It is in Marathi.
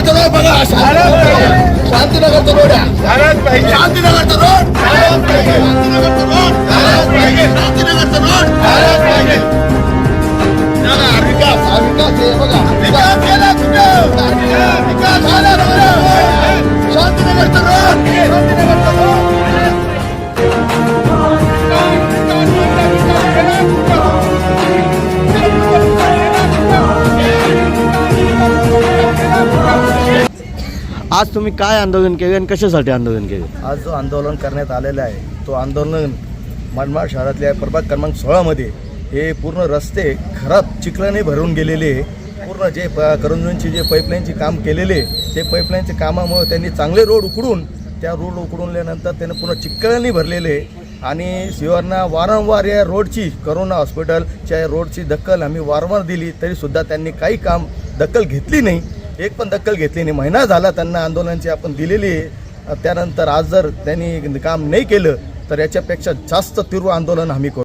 बघा शांती- शांतीनगरचा रोड आहे शांतीनगरचा रोड शांतीनगरचा रोड शांतीनगरचा रोड चला, विकास हा विकास आहे बघा विकास आज तुम्ही काय आंदोलन केले आणि कशासाठी आंदोलन केले? आज जो आंदोलन करण्यात आलेला आहे तो आंदोलन मनमाड शहरातल्या प्रभाग क्रमांक सोळामध्ये हे पूर्ण रस्ते खराब चिखलाने भरून गेलेले पूर्ण जे प करंजूंची जे पाईपलाईनचे काम केलेले ते पाईपलाईनच्या कामामुळे त्यांनी चांगले रोड उकडून त्या रोड उकडूनल्यानंतर त्यांनी पूर्ण चिखलाने भरलेले आणि शिवांना वारंवार या रोडची करोना हॉस्पिटलच्या रोडची दखल आम्ही वारंवार दिली तरीसुद्धा त्यांनी काही काम दखल घेतली नाही. एक पण दखल घेतली नाही. महिना झाला त्यांना आंदोलनाची आपण दिलेली आहे. त्यानंतर आज जर त्यांनी काम नाही केलं तर याच्यापेक्षा जास्त तीव्र आंदोलन आम्ही करू.